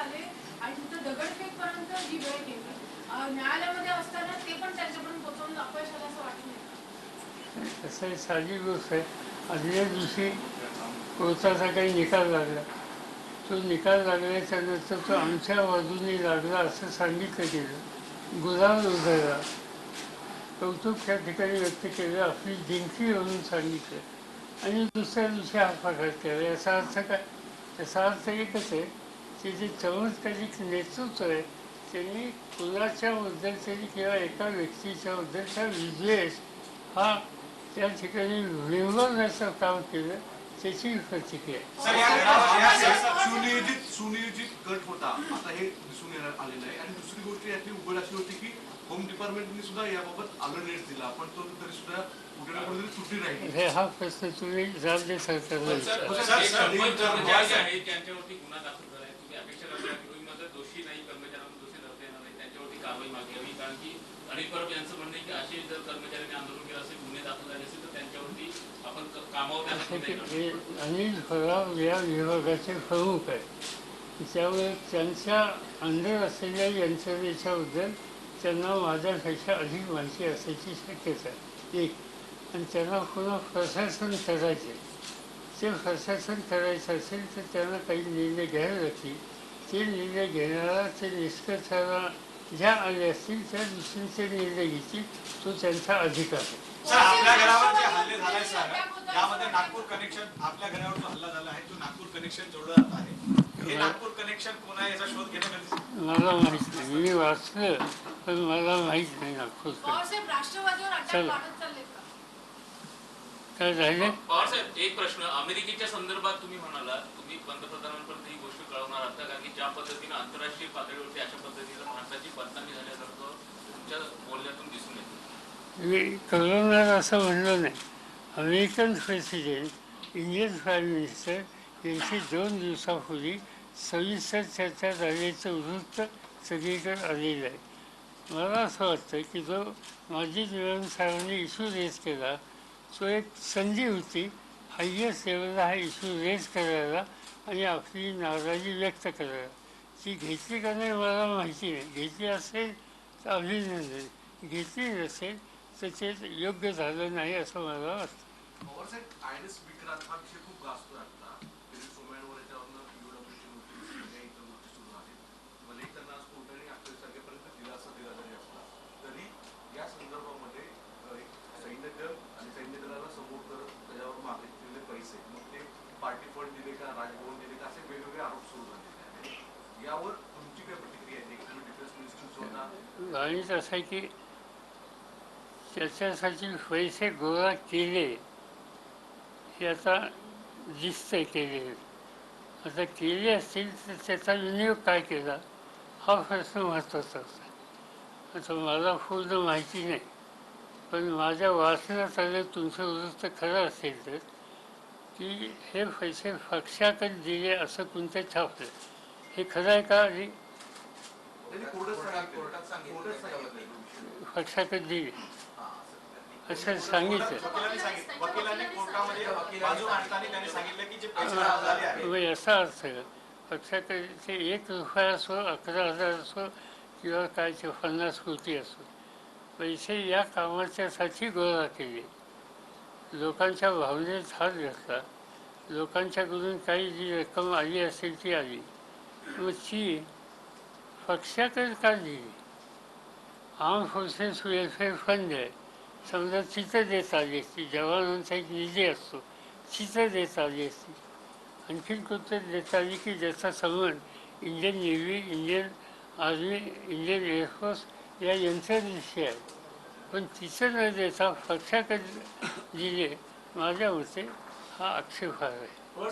आले आणि तिथं दगडफेकपर्यंत जी वेळ गेली. न्यायालयामध्ये असताना ते पण त्यांच्याकडून पोचवून अपयश आलं असं वाटत नाही तसं आहे साधी गोष्ट आहे. आदल्या दिवशी कोर्टाचा काही निकाल लागला. तो निकाल लागल्याच्या नंतर तो आमच्या बाजूने लागला असं सांगितलं गेलं. गुलाल उधळला कौतुक त्या ठिकाणी व्यक्त केलं. आपली जिंकली म्हणून सांगितलं. आणि दुसऱ्या दिवशी हा प्रकार केला. याचा अर्थ काय? याचा अर्थ एकच आहे. की जे चमत्कारिक नेतृत्व आहे त्यांनी कुणाच्या बद्दलतरी किंवा एका व्यक्तीच्या बद्दलचा विद्वेष हा त्या ठिकाणी विरवण्याचं काम केलं त्याची प्रतिक्रिया सुनियोजित सुनियोजित गट होता आता हे दिसून येणार आलेलं आहे आणि दुसरी गोष्ट यातली उघड अशी होती की होम डिपार्टमेंटने सुद्धा याबाबत अलर्ट दिला पण तो तरी सुद्धा कुठे ना कुठेतरी सुट्टी राहिली हे हा प्रश्न तुम्ही राज्य सरकारला विचारा सर, जे सर, सरपंच सर, कर्मचारी सर. आहेत त्यांच्यावरती गुन्हा दाखल झाला आहे तुम्ही अपेक्षा करता की तुम्ही माझं दोषी नाही कर्मचाऱ्यांना दोषी धरता येणार नाही त्यांच्यावरती कारवाई मागे यावी कारण अनिल परब यांचं म्हणणं आहे की असे जर कर्मचाऱ्यांनी आंदोलन केलं असेल गुन्हे दाखल झाले असेल तर त्यांच्यावरती आपण कामावर अनिल या विभागाचे प्रमुख आहे त्यामुळे त्यांच्या अंडर असलेल्या यंत्रणेच्याबद्दल त्यांना माझ्यापेक्षा अधिक माहिती असण्याची शक्यता एक. आणि त्यांना पुन्हा प्रशासन करायचे. ते प्रशासन करायचं असेल तर त्यांना काही निर्णय घ्यावे लागतील. ते निर्णय घेणारा ते निष्कर्षाला ज्या आले असतील त्या ते निर्णय घेतील तो त्यांचा अधिकार आहे. सर आपल्या घरावर जे हल्ले झालाय सर यामध्ये नागपूर कनेक्शन आपल्या घरावर जो हल्ला झाला आहे तो नागपूर कनेक्शन जोडत आहे. हे नागपूर कनेक्शन कोण आहे याचा शोध घेणं गरजेचं आहे. मला माहीत नाही मी वाचलं पण मला माहीत नाही नागपूर पवारसाहेब राष्ट्रवादीवर अटॅक चला. वाढत चाललेत का? काय झाले? पवार साहेब एक प्रश्न. अमेरिकेच्या संदर्भात तुम्ही म्हणाला तुम्ही पंतप्रधानांपर्यंत ही गोष्ट कळवणार आहात कारण की ज्या पद्धतीने आंतरराष्ट्रीय पातळीवरती कलमला मी असं म्हणलं नाही. American president Indian prime minister यांची दोन दिवसापूर्वी सविस्तर चर्चा झाल्याचं वृत्त सगळीकडे आलेलं आहे. मला असं वाटतं की जो माजी निवडणूक साहेबांनी इश्यू रेज केला तो एक संधी होती हायएस्ट लेवलला हा इश्यू रेज करायला आणि आपली नाराजी व्यक्त करायला. ती घेतली का नाही मला माहिती नाही. घेतली असेल तर अभिनंदन. घेतली नसेल तर ते योग्य झालं नाही असं मला वाटतं. हा असं आहे की त्याच्यासाठी पैसे गोळा केले हे आता दिसतंय केले आता केले असतील तर त्याचा विनियोग काय केला? हा प्रश्न महत्त्वाचा असतो. आता मला पूर्ण माहिती नाही पण माझ्या वाचण्यात आलं तुमचं वृत्त खरं असेल तर की हे पैसे पक्षाकडे दिले असं कोणतं छापलं हे खरं आहे का? आधी पक्षाकडे दिले. असं. सांगितलं. वकिलांनी सांगितलं वकिलांनी कोर्टामध्ये बाजू मांडताना त्यांनी सांगितलं की जे पैसे जमा झाले आहेत. मग याचा अर्थ पक्षाकडे ते एक रुपया असो अकरा हजार असो किंवा काय ते पन्नास कोटी असो पैसे या कामाच्यासाठी गोळा केले. लोकांच्या भावनेत हात घातला. लोकांच्याकडून काही जी रक्कम आली असेल ती आली. मग ती पक्षाकडे का दिली? आर्म फोर्सेस वेलफेअर फंड आहे. समजा तिथं देत आली असती जवानांचा एक निधी असतो चित्र देत आली असती. आणखीन कोणतं देत आली की ज्याचा संबंध Indian navy Indian army Indian air force या यंत्रणेशी आहे. पण तिथं न देता पक्षाकडे दिले माझ्या मते हा आक्षेप आहे. हो